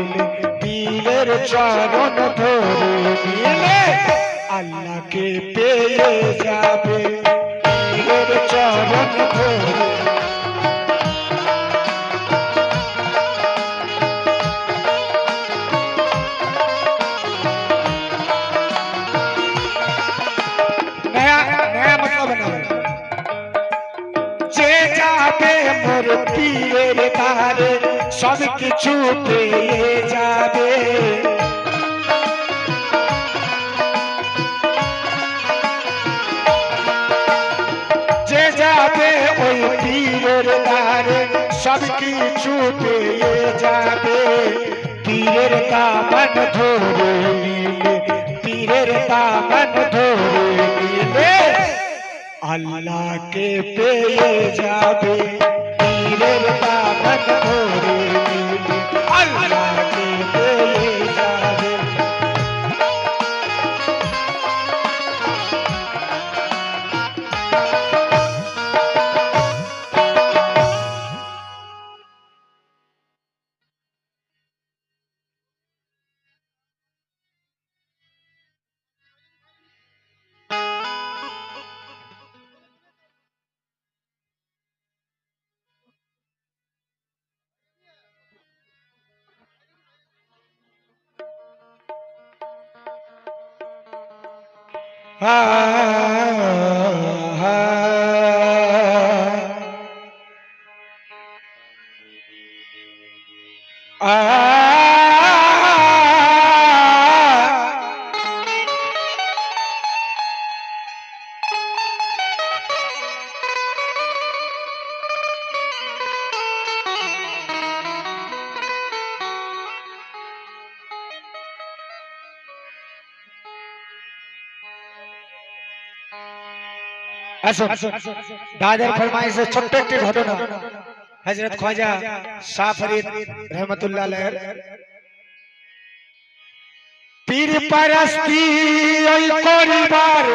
নিলে পীরের চরণ ধরে নিলে আল্লাহকে পেয়ে যাবে। পীরের চরণ ধরে পেয়ে যাবে। যে যাবে ওই পীরের দ্বারে সব কিছু পেয়ে যাবে। পীরের দামন ধরে নিলে পীরের দামন ধরে নিলে, আল্লাহকে পেয়ে যাবে। পীরের দামন ধরে নিলে আল্লাহকে ah আসুন। দাদার ফরমাইশে ছোট্ট একটি ঘটনা। হযরত খ্বাজা শাহ ফরিদ রহমাতুল্লাহ আলাইহির। পীর পরস্তি ওই করিবার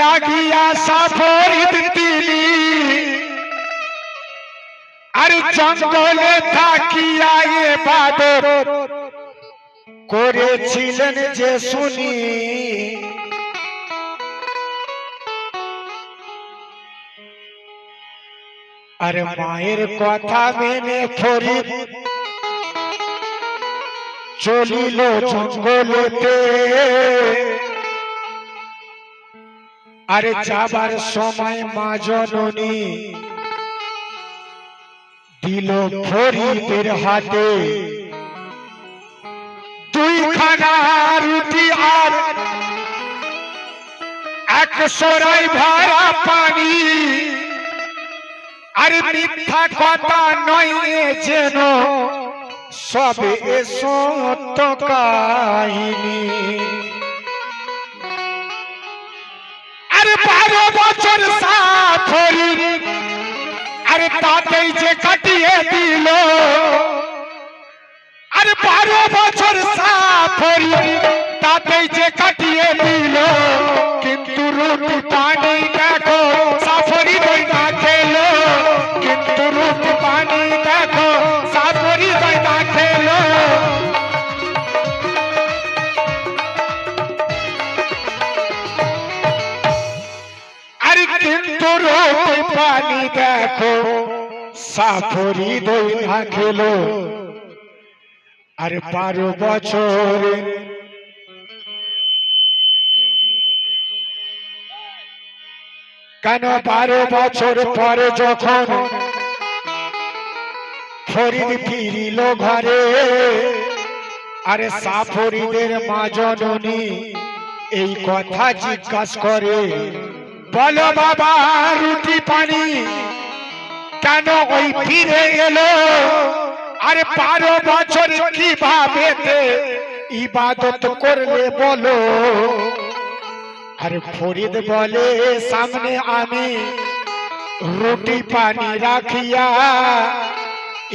লাগিয়া শাহ তিনি আর জঙ্গলে থাকিয়া ইবাদত করেছিলেন যে শুনি। আরে মায়ের কথা মেনে ফরিদ চলিল জঙ্গলেতে। আরে যাবার সময় মা জননী দিল ফরিদের হাতে। দুইখানা রুটি আর এক সরাই ভরা পানি। আর মিথ্যা কথা নয় যেন। সব সত্য কাহিনী। আরে বারো বছর সাফরি, আরে তাতেই যে কাটিয়ে দিল। আরে বারো বছর সাফরি, তাতেই যে কাটিয়ে দিল। কিন্তু রুটি পানি দেখো দেখো সাফরি দই না খেলো। আরে বারো বছর। কেন বারো বছর পরে যখন ফরিদ ফিরিল ঘরে, আরে সাফরিদের মা জননী এই কথা জিজ্ঞাসা করে বলো বাবা, রুটি পানি। কেন ওই ফিরে এলো? আরে বারো বছর কীভাবে ইবাদত করলে বলো? আরে ফরিদ বলে, সামনে আমি রুটি পানি রাখিয়া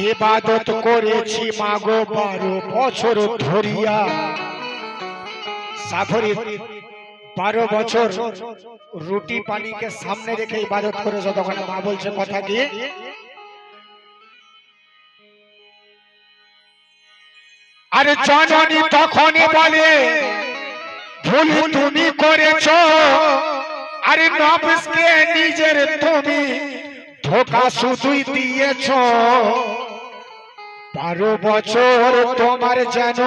ইবাদত করেছি মাগো বারো বছর ধরিয়া। সাফরি বারো বছর রুটি পানিকে সামনে রেখে ইবাদত করেছ তখন মা বলছে কথা কি আরে জননী তখনই বলে ভুল তুমি করেছ আরে নবসকে নিজের তুমি ধোকা শুধুই দিয়েছ। বারো বছর তোমার যেন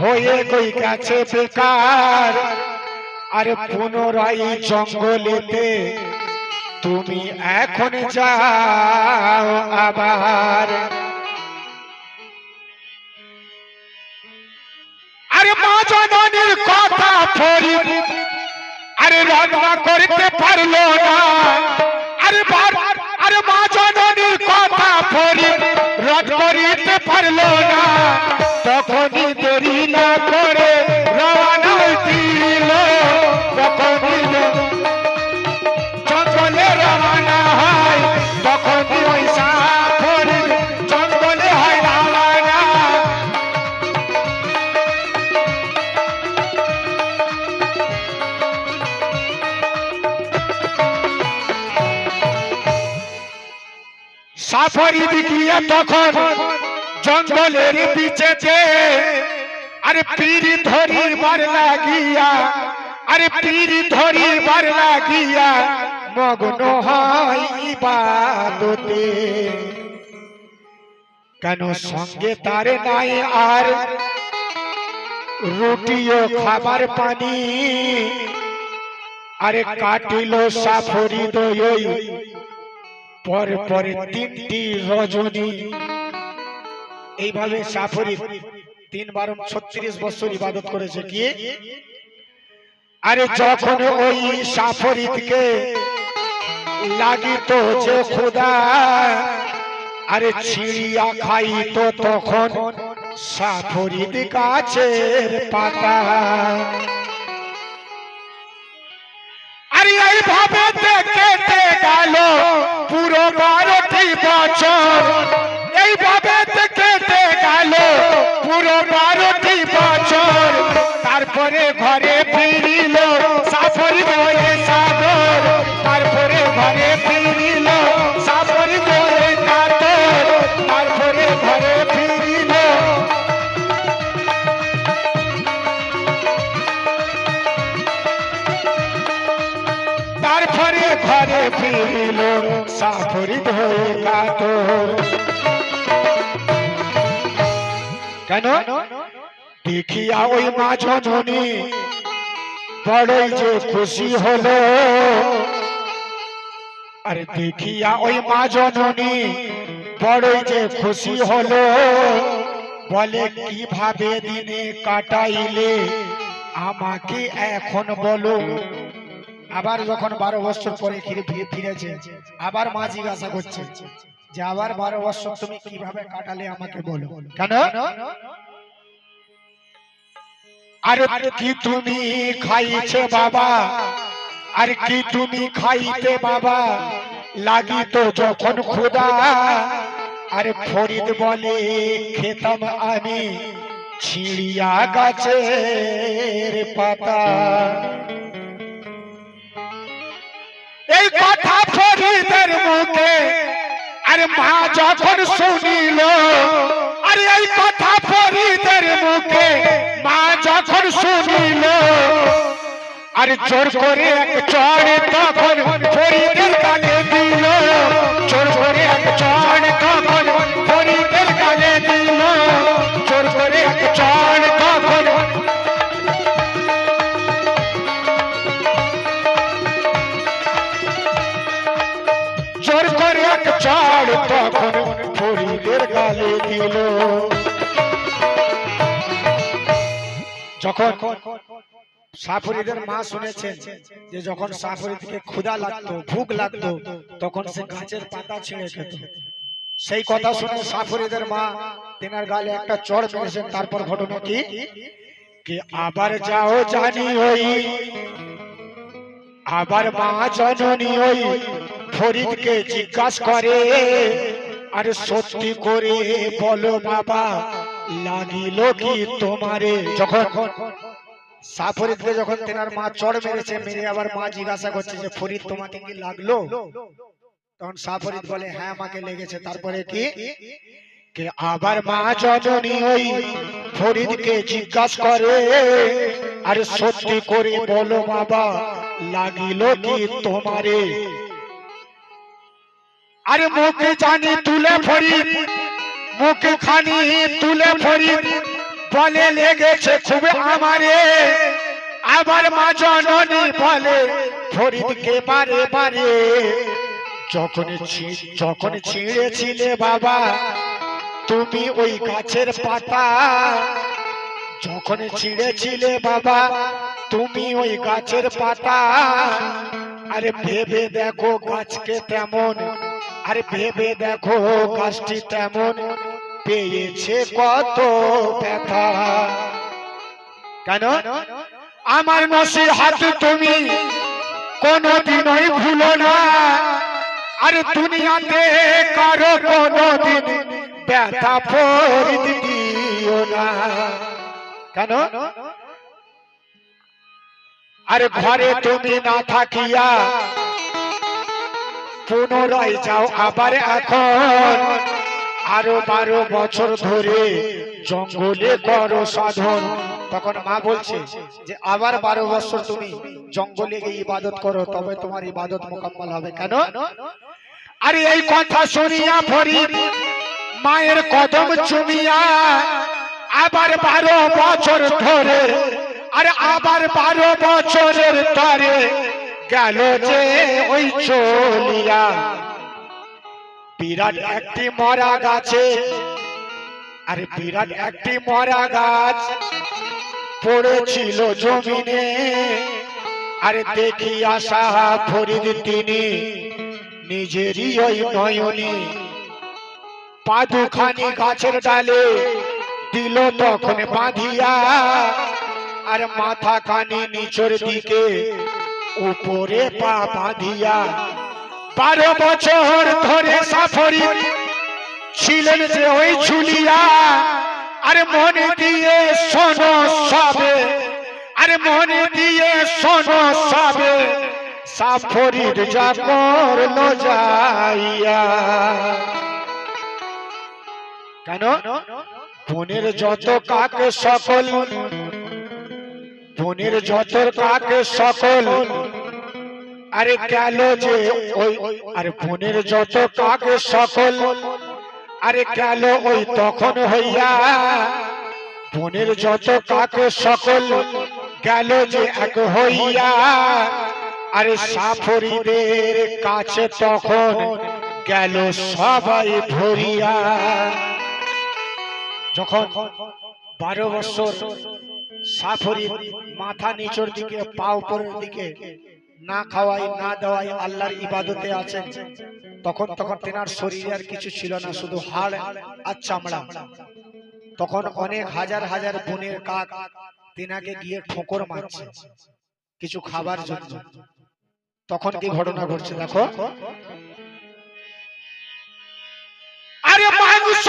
হয়ে গই গেছে বেকার? আরে পুনরায় জঙ্গলেতে তুমি এখন যাও আবার। আরে মা জননীর কথা ফরি আরে রান্না করতে পারল না। আরে বার- আরে মা জননীর কথা ফরি রদ করিতে পারল না। তখনই দেরি না করে, রওনা দিল তখনই জঙ্গলে রওনা হয় তখনই ওই সাফরি জঙ্গলে হয় রওনা। সাফারি গিয়ে তখন জঙ্গলের পিছেতে আরে পীর ধরিবার লাগিয়া, আরে পীর ধরিবার লাগিয়া, মগ্ন হয় কেন সঙ্গে তার নাই আর? রুটিও খাবার পানি। আরে কাটিল সাফরি দই। পর পরে তিনটি রজনী। এইভাবে সাফরি তিন বারো ছত্রিশ বছর ইবাদত করেছে কি? আরে যখন ওই সাফরিতকে লাগিত যে খুদা আরে ছিড়িয়া খাইতো তখন সাফরিত গাছের পাতা। আরে এইভাবে কেটে গেল পুরো বারোটি বছর। এইভাবে তারপরে ঘরে ফিরিল, সাফরি বয়ে সাগর, তারপরে ঘরে ফিরিল, সাফরি বয়ে কাতর, তারপরে ঘরে ফিরিল। তারপরে ঘরে ফিরিল, সাফরি ধরে কাতর। কেন? দেখিয়া ওই মা জননী বড়ই যে খুশি হলো। আরে দেখিয়া ওই মা জননী বড়ই যে খুশি হলো। বলে, কীভাবে দিনে কাটাইলে? আমাকে এখন বলো। আবার যখন বারো বছর পরে ফিরে, ফিরে- ফিরেছে, আবার মা জিজ্ঞাসা করছে, যে আবার বারো বছর তুমি কীভাবে কাটালে আমাকে বলো? কেন? আরে কি তুমি খাইছে বাবা? আর কি তুমি খাইতে বাবা? লাগি তো যখন খুদা আর ফরিদ বলে, খেতাম আমি ছিড়িয়া গাছের পাতা। এই কথা ফরিদের মুখে আরে মা যখন শুনিল, আরে এই কথা ফরিদের মুখে, মা যখন শুনিল, আরে জোর করে এক চড় তখন ফরিদের কানে দিল। যখন সাফরিদের মা শুনেছেন যে যখন সাফরিদকে ক্ষুধা লাগতো, ভুক লাগতো, তখন সে গাছের পাতা ছিঁড়ে খেত। সেই কথা শুনে সাফরিদের মা তেনার গালে একটা চড় মেরেছেন। তারপর ঘটনা কি? কি আবার যাও জানি ওই, আবার মা জননী ওই ফরিদকে জিজ্ঞাসা করে, আরে সত্যি করে বলো বাবা লাগিল কি তোমারে? যখন সাফরিদকে যখন তেনার মা চড় মেরেছে, মেরে আবার মা জিজ্ঞাসা করছে যে, ফরিদ, তোমাকে কি লাগল? তখন সাফরিদ বলে হ্যাঁ আমাকে লেগেছে। তারপরে কি? আবার মা জননী ওই ফরিদকে জিজ্ঞাসা করে, আরে সত্যি করে বলো বাবা, লাগিল কি তোমারে? আরে মুখে জানি তুলে ফরিদ মুখে খানি তুলে ফরিদ বলে লেগেছে খুব আমারে। আবার মা জননী বলে ফরিদকে বারে পারে যখন ছি- যখন ছিঁড়েছিলে বাবা তুমি ওই গাছের পাতা। যখন ছিঁড়েছিলে বাবা তুমি ওই গাছের পাতা। আরে ভেবে দেখো গাছকে তেমন আরে ভেবে দেখো গাছটি তেমন। পেয়েছে কত ব্যথা। কেন? আমার নসিহাত তুমি কোনদিনই ভুলো না। আরে দুনিয়াতে কারও কোনদিন ব্যথা দিও না। কেন? আরে ঘরে তুমি না থাকিয়া পুনরায় যাও আবার এখন। আরও বারো বছর ধরে জঙ্গলে করো সাধন। তখন মা বলছে যে, আবার বারো বছর তুমি জঙ্গলে গিয়ে ইবাদত করো, তবে তোমার ইবাদত মোকাম্মল হবে কেন? আরে, এই কথা শুনিয়া ফরিদ মায়ের কদম চুমিয়া আবার বারো বছর ধরে, আরে, আবার বারো বছরের তরে গেল যে ওই চলিয়া। বিরাট একটি মরা গাছে, আরে বিরাট একটি মরা গাছ পড়েছিল জমিনে। আরে দেখি আশা ফরিদ তিনি নিজেরই ওই নয়নে। পাদুখানি গাছের ডালে দিল তখন বাঁধিয়া, আর মাথা খানি নিচের দিকে উপরে পা বাঁধিয়া বারো বছর ধরে সাফরি ছিলেন যে ওই ঝুলিয়া আরে মনে দিয়ে শোনো সবে। আরে মনে দিয়ে শোনো সবে। সাফরির যা করল যাইয়া। কেন? বনের যত কাকে সকল বনের যত কাকে সকল। আরে গেল যে ওই আরে বনের যত কাকে সকল। আরে গেল ওই তখন হইয়া বনের যত কাকে সকল। গেল যে এক হইয়া, আরে সাফরিদের কাছে তখন গেল সবাই ভরিয়া। যখন বারো বছর সাফরি মাথা নিচের দিকে, পা উপরের দিকে না খাওয়াই, না দেওয়াই আল্লাহর ইবাদতে আছেন। তখন তখন তেনার শরীরে আর কিছু ছিল না, শুধু হাড় আর চামড়া। তখন অনেক হাজার হাজার বনের কাক তেনাকে গিয়ে ঠোকর মারছে, কিছু খাবার জন্য। তখন কি ঘটনা ঘটছে দেখো? আরে মাংস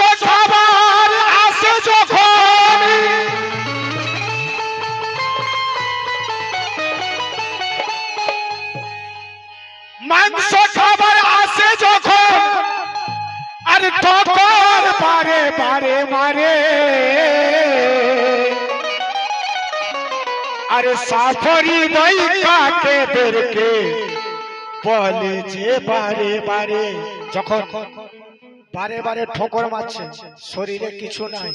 বারে বারে মারে। আরে সাফরি দই কাকেদেরকে বলে যে বারে বারে। যখন বারে বারে ঠোকর মারছে, শরীরে কিছু নাই।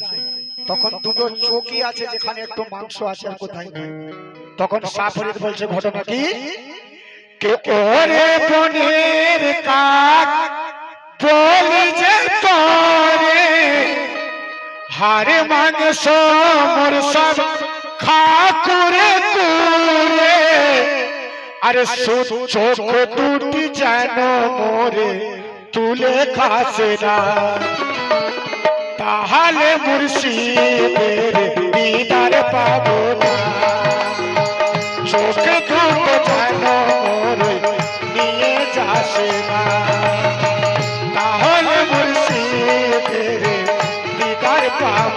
তখন দুটো চোখই আছে যেখানে একটু মাংস আছে আর কোথায় নাই। তখন সাফরিদ বলছে, ঘটনা কি? কে ওরে বনের কাক হারে মাংস, মোর সব খা করে করে আরে সু- চোখ দুটি যেন মোরে, তুলে খাসে না। তাহলে মুর্শিদের দিদার পাবো না। চোখ দুটো যেন মোরে, নিয়ে যাসে না।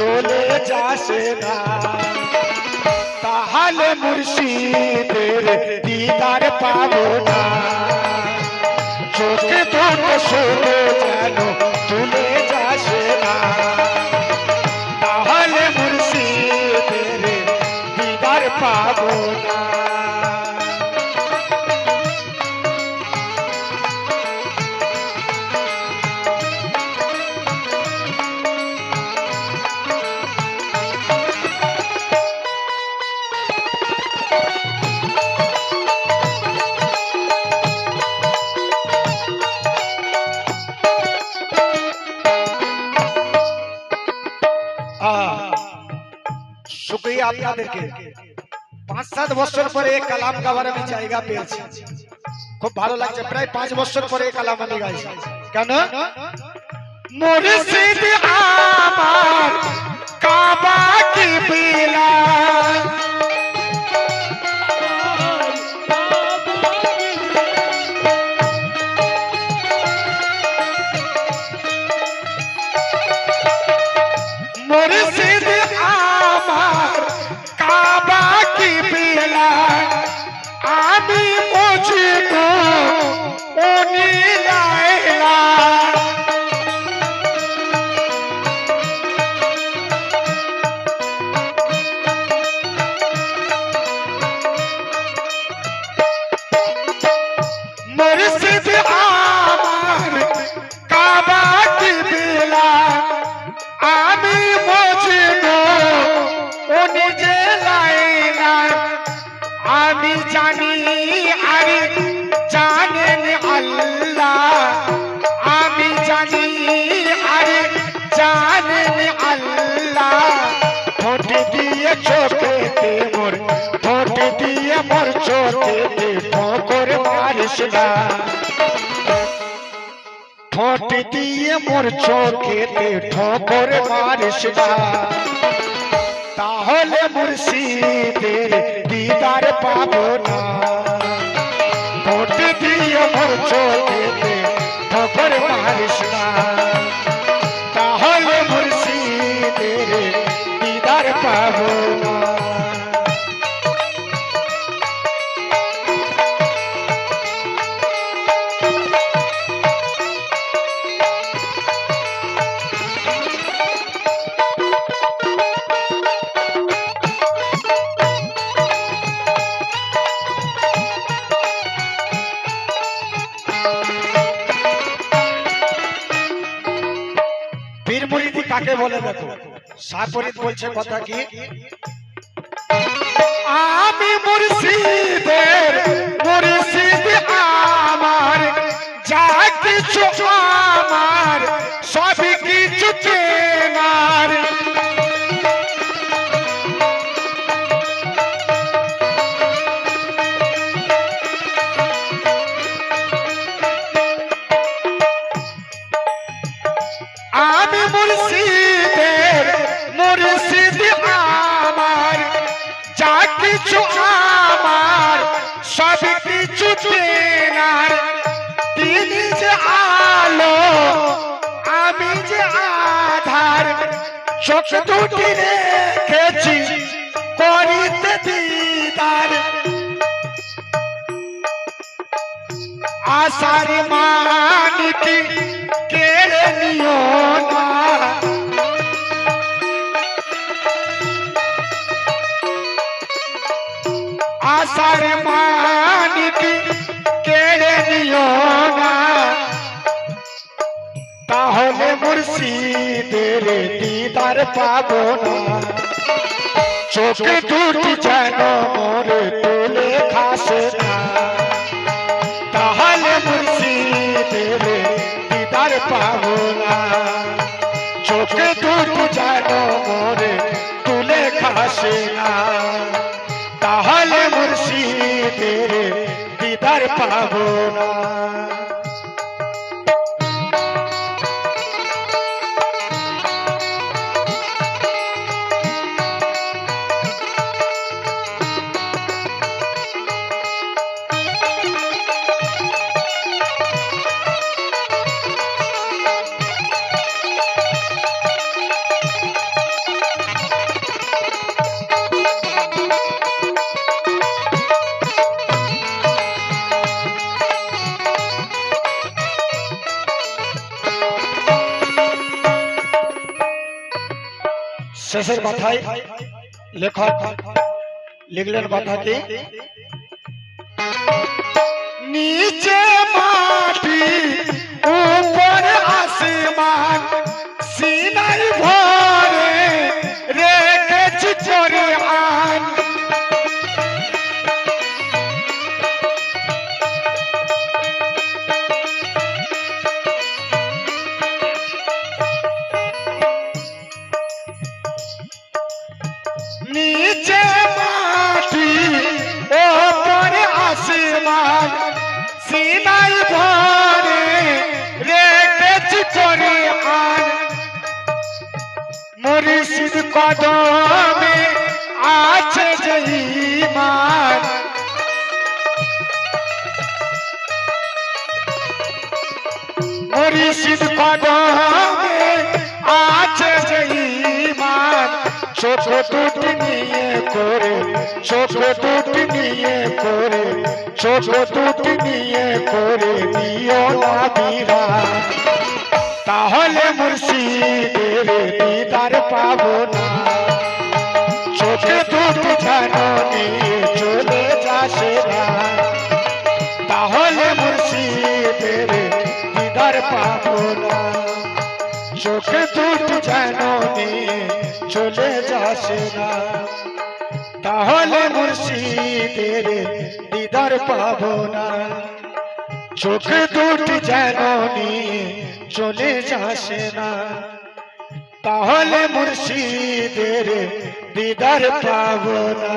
চলে যাসে না। তাহলে মুর্শিদের দিদার পাবো না। চোখে দুটো শোনো যেন তুলে যাসে না। আপনাদেরকে পাঁচ সাত বছর পরে কালাম গাওয়ার আমি জায়গা পেয়েছি। খুব ভালো লাগছে। প্রায় পাঁচ বছর পরে কালাম আমি গাইছি। কেন? মুর্শিদ আমার কাবা কি বিলা জানি আরে জানেন আল্লাহ ঠোঁট দিয়ে চোখেতে মোর ঠোঁট দিয়ে মোর চোখেতে ঠোকর মারিস না ঠোঁট দিয়ে মোর চোখেতে ঠোকর মারিস না তাহলে মুর্শিদের দিদার পাবো না। ঠোঁট দিয়ে মোর চোখেতে ঠোকর মারিস না বলে দেখো। সাপরিত বলছে কথা কি? আমি মুর্শিদের, মুর্শিদ আমার, যা কিছু আমার সব কিছু কেনার তেনার তিনি যে আলো, আমি যে আধার চোখ দুটি রেখেছি করিতে দিদার। আশার মানিকি কেড়ে নিও না? আশার মানিকি কেড়ে নিও না তাহলে মুর্শিদের দিদার পাবো না চোখ দুটি যেন মোরে তুলে খাসে না তাহলে মুর্শিদের দিদার পাবো না চোখে দুটো যেন মোরে তুলে খাসে না তাহলে মুর্শিদের দিদার পাবো না শেষের কথায় লেখক লিখলেন কথাটি নিচে মাটি উপর আসমান সিনাই ভরে কদমে আছে যে ইমান মুর্শিদ কদমে আছে যে ইমান ছোট দুটি নিয়ে করে ছোট দুটি নিয়ে করে ছোট দুটি নিয়ে করে দিও না বিরাট তাহলে মুর্শিদের দিদার পাবো না। চোখে দুটো নিয়ে চলে যাসে না। তাহলে মুর্শিদের দিদার পাবো না। চোখে দুটো যেন নিয়ে চলে যাসে না। তাহলে মুর্শিদের দিদার পাবো না। চোখে দুটি যেন নিয়ে চলে যাসে না। তাহলে মুর্শিদের দিদার পাবো না।